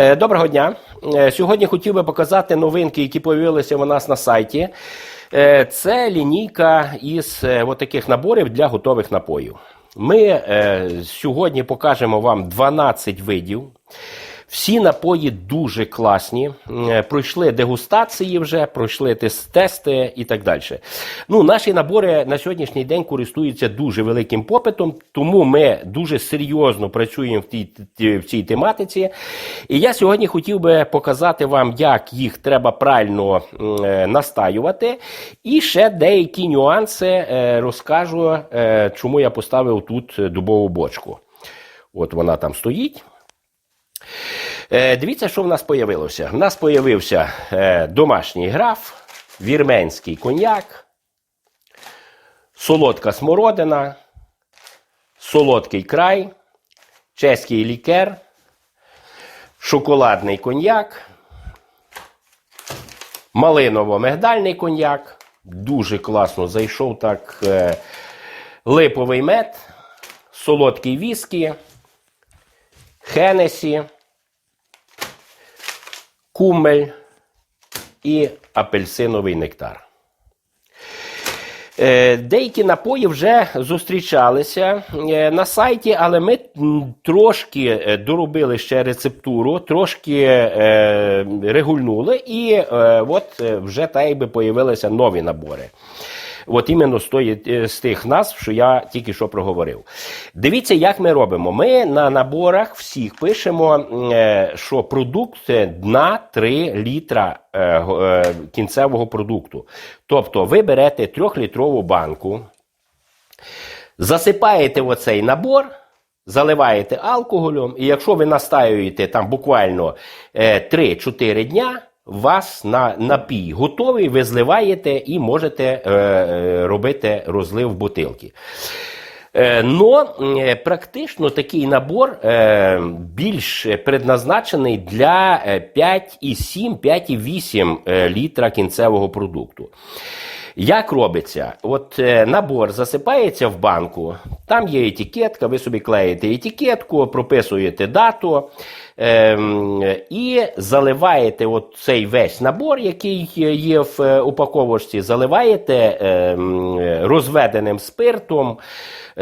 Е, Доброго дня. Е, Сьогодні хотів би показати новинки, які з'явилися у нас на сайті. Е, Це лінійка із таких наборів для готових напоїв. Ми сьогодні покажемо вам 12 видів. Всі напої дуже класні. Е, Пройшли дегустації вже, пройшли тести і так далі. Ну, наші набори на сьогоднішній день користуються дуже великим попитом, тому ми дуже серйозно працюємо в, тій, в цій тематиці. І я сьогодні хотів би показати вам, як їх треба правильно е, настаювати. І ще деякі нюанси е, розкажу, чому я поставив тут дубову бочку. От вона там стоїть. Е, Дивіться, що в нас появилося. В нас появився е, домашній граф, вірменський коньяк, солодка смородина, солодкий край, чеський лікер, шоколадний коньяк, малиново-мигдальний коньяк. Дуже класно зайшов так е, липовий мед, солодкий віскі, Хенесі, кумель і апельсиновий нектар. Е, Деякі напої вже зустрічалися е, на сайті, але ми трошки е, доробили ще рецептуру, трошки регульнули, і от вже так якби появилися нові набори. От іменно з, тої, е, з тих назв, що я тільки що проговорив. Дивіться, як ми робимо. Ми на наборах всіх пишемо, е, що продукт на 3 літра е, го- кінцевого продукту. Тобто ви берете 3-літрову банку, засипаєте оцей набор. Заливаєте алкоголем, і якщо ви настаюєте там буквально е, 3-4 дня, вас на напій готовий, ви зливаєте і можете е, е, робити розлив бутилки. Е, Но е, практично такий набор більш предназначений для е, 5,7, 5,8 е, літра кінцевого продукту. Як робиться? От набор засипається в банку, там є етикетка, ви собі клеїте етикетку, прописуєте дату і заливаєте цей весь набор, який є в е, упаковочці, заливаєте ем, розведеним спиртом,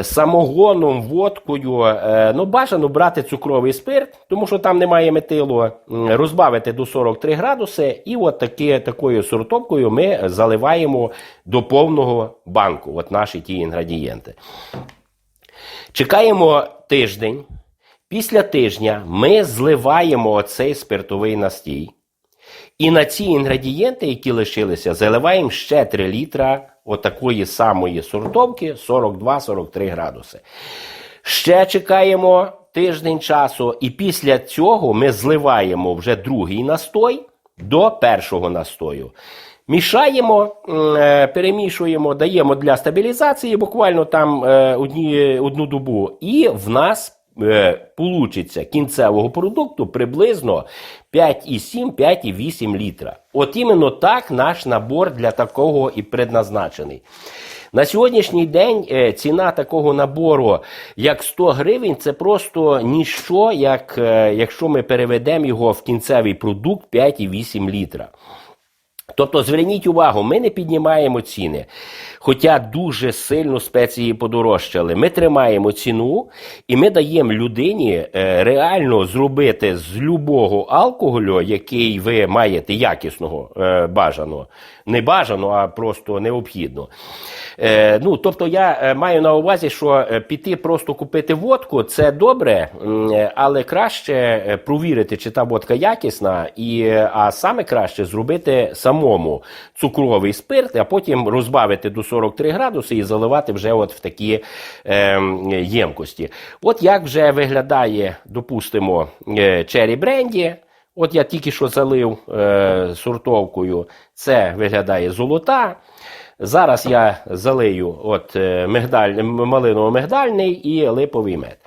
самогоном, водкою. Е, ну, бажано брати цукровий спирт, тому що там немає метилу, розбавити до 43 градуси, і от таки, такою сортовкою ми заливаємо до повного банку от наші ті інгредієнти. Чекаємо тиждень. Після тижня ми зливаємо оцей спиртовий настій. І на ці інгредієнти, які лишилися, заливаємо ще 3 літра отакої самої сортовки 42-43 градуси. Ще чекаємо тиждень часу, і після цього ми зливаємо вже другий настой до першого настою. Мішаємо, е, перемішуємо, даємо для стабілізації буквально там е, одні, одну добу, і в нас е, получиться кінцевого продукту приблизно 5,7-5,8 літра. От іменно так наш набор для такого і предназначений. На сьогоднішній день е, ціна такого набору, як 100 гривень, це просто ніщо, як, е, якщо ми переведемо його в кінцевий продукт 5,8 літра. Тобто, зверніть увагу, ми не піднімаємо ціни, хоча дуже сильно спеції подорожчали. Ми тримаємо ціну і ми даємо людині е, реально зробити з любого алкоголю, який ви маєте якісного е, бажано, не бажано, а просто необхідно. Е, ну, тобто, я маю на увазі, що піти просто купити водку це добре, але краще провірити, чи та водка якісна, і, а саме краще зробити самому цукровий спирт, а потім розбавити до 43 градуси і заливати вже от в такі е, ємкості. От як вже виглядає, допустимо, Cherry Brandy. От я тільки що залив е, сортовкою, це виглядає золота. Зараз я залию от е, мигдаль, малиново-мигдальний і липовий мед.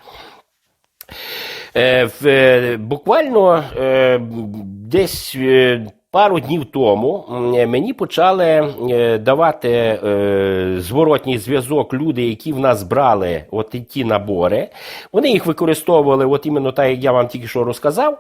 Е, в, е, буквально е, десь е, пару днів тому мені почали е, давати е, зворотній зв'язок люди, які в нас брали от ті набори. Вони їх використовували, от іменно так, як я вам тільки що розказав.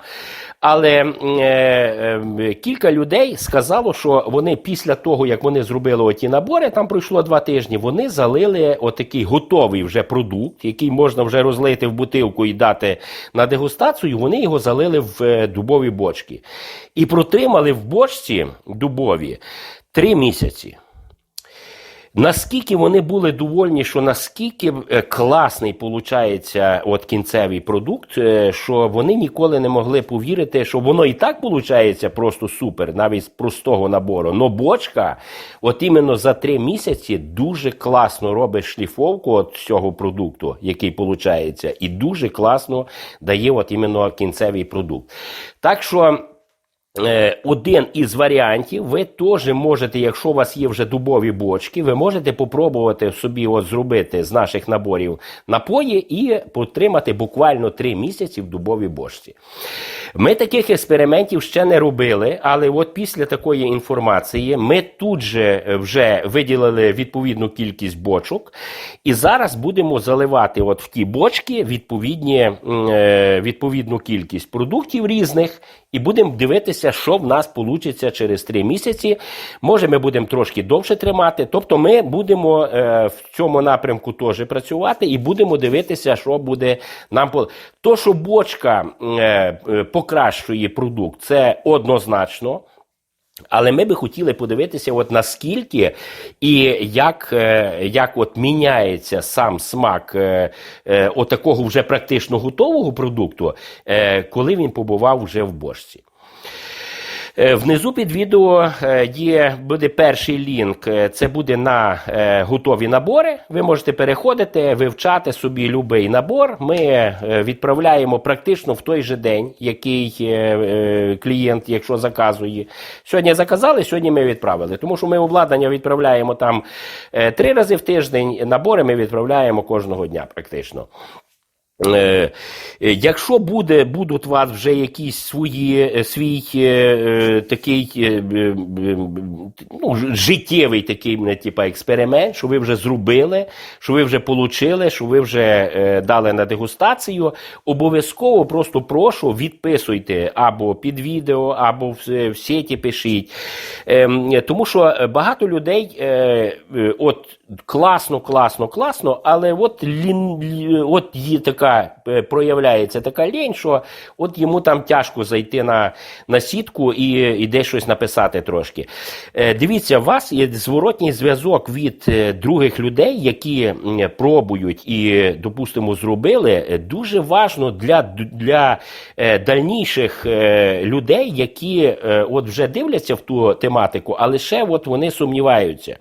Але е, кілька людей сказало, що вони після того, як вони зробили оті набори, там пройшло два тижні, вони залили отакий готовий вже продукт, який можна вже розлити в бутилку і дати на дегустацію. Вони його залили в дубові бочки. І протримали в бочці дубові три місяці. Наскільки вони були довольні, що наскільки е, класний виходить от кінцевий продукт, е, що вони ніколи не могли повірити, що воно і так виходить просто супер, навіть з простого набору. Но бочка, от іменно за три місяці, дуже класно робить шліфовку от цього продукту, який виходить, і дуже класно дає от іменно кінцевий продукт. Так що. Е, Один із варіантів, ви теж можете, якщо у вас є вже дубові бочки, ви можете попробувати собі от зробити з наших наборів напої і потримати буквально 3 місяці в дубовій бочці. Ми таких експериментів ще не робили, але от після такої інформації ми тут же е, вже виділили відповідну кількість бочок, і зараз будемо заливати от в ті бочки відповідні, е, відповідну кількість продуктів різних, і будемо дивитися, що в нас вийде через 3 місяці. Може, ми будемо трошки довше тримати. Тобто, ми будемо е, в цьому напрямку теж працювати і будемо дивитися, що буде нам по то, що бочка е, е, покращує продукт, це однозначно. Але ми би хотіли подивитися, от наскільки і як, е, як от міняється сам смак от такого вже практично готового продукту, е, коли він побував вже в бочці. Е, Внизу під відео е, є буде перший лінк. е, Це буде на готові набори. Ви можете переходити, вивчати собі будь-який набор. Ми відправляємо практично в той же день, який клієнт, якщо заказує. Сьогодні заказали, сьогодні ми відправили. Тому що ми обладнання відправляємо там три рази в тиждень. Набори ми відправляємо кожного дня, практично. Е, е, Якщо буде, будуть у вас вже якісь свої, е, свій такий ну, життєвий такий не, типа, експеримент, що ви вже зробили, що ви вже получили, що ви вже дали на дегустацію, обов'язково просто прошу відписуйте або під відео, або в, сеті пишіть. Ем, тому що багато людей от класно, класно, класно, але от, лін, от є така, е, проявляється така лінь, що от йому там тяжко зайти на, на сітку і, і десь щось написати трошки. Е, Дивіться, у вас є зворотній зв'язок від е, других людей, які пробують і, допустимо, зробили. Дуже важно для, для дальніших людей, які от вже дивляться в ту тематику, але ще от вони сумніваються.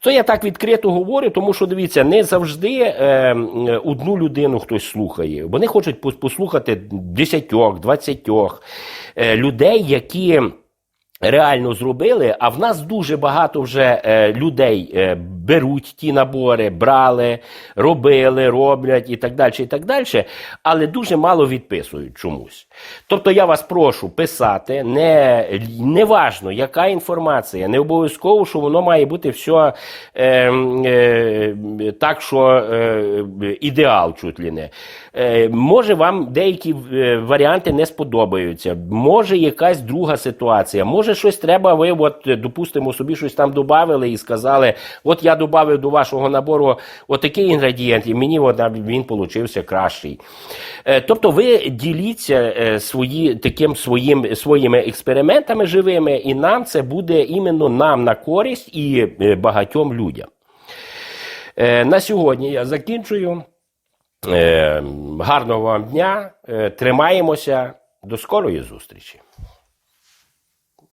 То я так відкрито говорю, тому що дивіться, не завжди е, одну людину хтось слухає. Вони хочуть послухати десятьох, двадцятьох е, людей, які. Реально зробили, а в нас дуже багато вже е, людей е, беруть ті набори, брали, робили, роблять і так далі, і так далі, але дуже мало відписують чомусь. Тобто я вас прошу писати, не, не важно, яка інформація, не обов'язково, що воно має бути все е, е, так, що е, ідеал чуть ли не. Е, може вам деякі е, варіанти не сподобаються, може якась друга ситуація, може щось треба, ви, от, е, допустимо, собі щось там додали і сказали, от я додав до вашого набору отакий інгредієнт, і мені от, він получився кращий. Е, тобто ви діліться е, свої, таким своїм, своїми експериментами живими, і нам це буде іменно нам на користь і багатьом людям. На сьогодні я закінчую. Гарного вам дня. Тримаємося. До скорої зустрічі.